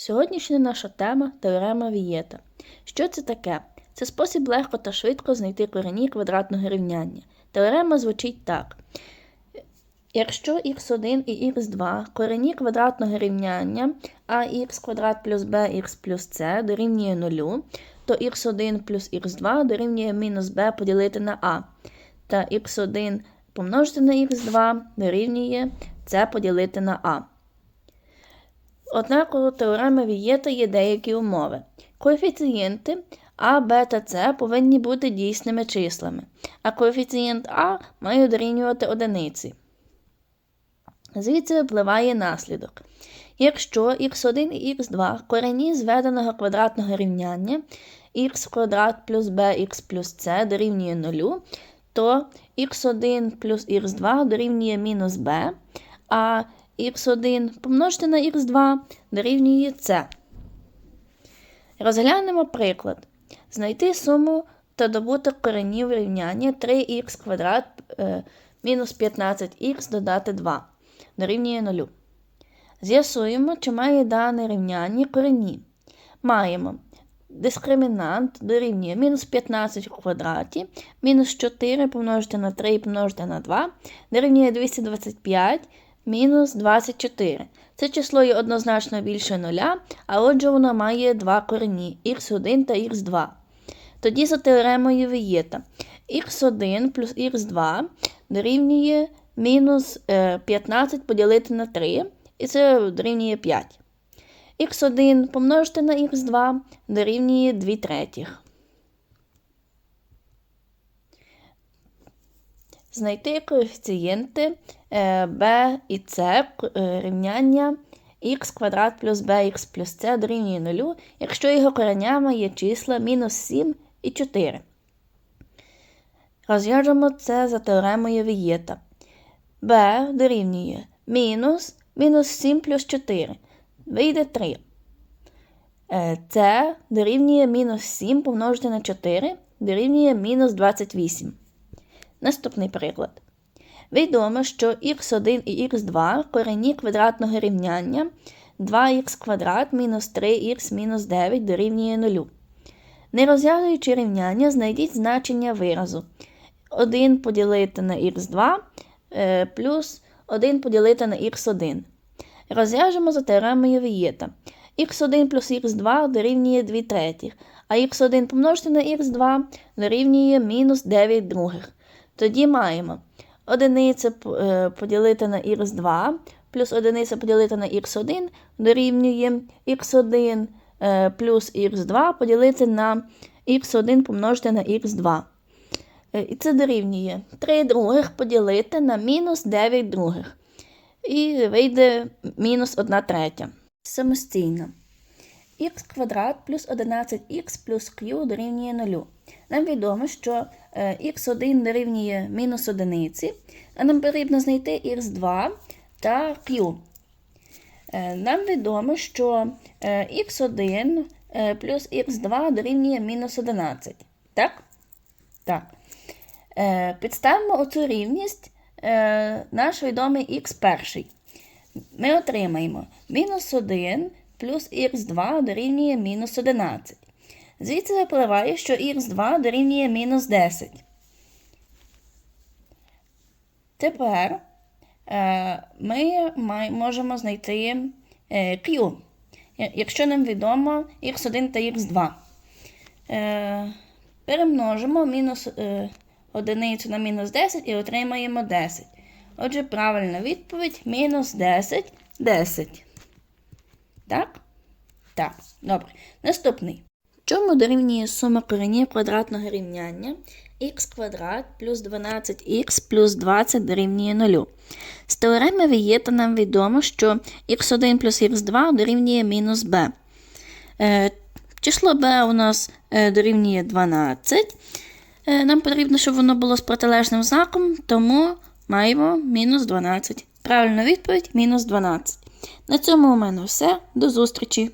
Сьогоднішня наша тема теорема Вієта. Що це таке? Це спосіб легко та швидко знайти корені квадратного рівняння. Теорема звучить так. Якщо х1 і х2 корені квадратного рівняння ax квадрат плюс bx плюс c дорівнює 0, то х1 плюс х2 дорівнює мінус b поділити на a, та х1 помножити на х2 дорівнює c поділити на a. Однак у теореми Вієта є деякі умови. Коефіцієнти А, Б та С повинні бути дійсними числами, а коефіцієнт А має дорівнювати одиниці. Звідси випливає наслідок. Якщо х1 і х2 корені зведеного квадратного рівняння х квадрат плюс bx плюс c дорівнює 0, то х1 плюс х2 дорівнює мінус b, а х1 помножити на х2 дорівнює c. Розглянемо приклад. Знайти суму та добуток коренів рівняння 3х квадрат е, мінус 15х додати 2 дорівнює 0. З'ясуємо, чи має дане рівняння корені. Маємо дискримінант дорівнює мінус 15 у квадраті, мінус 4 помножити на 3 помножити на 2 дорівнює 225 мінус 24. Це число є однозначно більше нуля, а отже воно має два корені х1 та х2. Тоді за теоремою Вієта х1 плюс х2 дорівнює мінус е, 15 поділити на 3, і це дорівнює 5. х1 помножити на х2 дорівнює 2 третіх. Знайти коефіцієнти е, b і c е, рівняння х квадрат плюс bx плюс c дорівнює 0, якщо його коренями є числа мінус 7 і 4. Розв'яжемо це за теоремою Вієта. b дорівнює мінус мінус 7 плюс 4. Вийде 3. С дорівнює мінус 7 помножити на 4 дорівнює мінус 28. Наступний приклад. Відомо, що х1 і х2 корені квадратного рівняння 2х квадрат мінус 3х мінус 9 дорівнює 0. Не розв'язуючи рівняння, знайдіть значення виразу 1 поділити на х2 е, плюс 1 поділити на х1. Розв'яжемо за теоремою Вієта. х1 плюс х2 дорівнює 2 третіх, а х1 помножити на х2 дорівнює мінус 9 других. Тоді маємо одиниця е, поділити на х2 плюс одиниця поділити на х1 дорівнює х1 е, плюс х2 поділити на х1 помножити на х2. Е, І це дорівнює 3 других поділити на мінус 9 других. І вийде мінус 1 третя. Самостійно. Х квадрат плюс 11х плюс q дорівнює 0. Нам відомо, що х1 дорівнює мінус 1, а нам потрібно знайти х2 та q. Нам відомо, що х1 плюс х2 дорівнює мінус 11. Так? Так. Підставимо оцю рівність наш відомий х1. Ми отримаємо мінус 1 плюс х2 дорівнює мінус 11. Звідси випливає, що х2 дорівнює мінус 10. Тепер е, ми можемо знайти е, Q, якщо нам відомо х1 та х2. Е, перемножимо мінус е, одиницю на мінус 10 і отримаємо 10. Отже, правильна відповідь мінус 10, 10. Так? Так, добре. Наступний. Чому дорівнює сума коренів квадратного рівняння х квадрат плюс 12х плюс 20 дорівнює 0. З теореми Вієта нам відомо, що х1 плюс х2 дорівнює мінус b. Е, число b у нас е, дорівнює 12. Е, нам потрібно, щоб воно було з протилежним знаком, тому маємо мінус 12. Правильна відповідь мінус 12. На цьому у мене все. До зустрічі!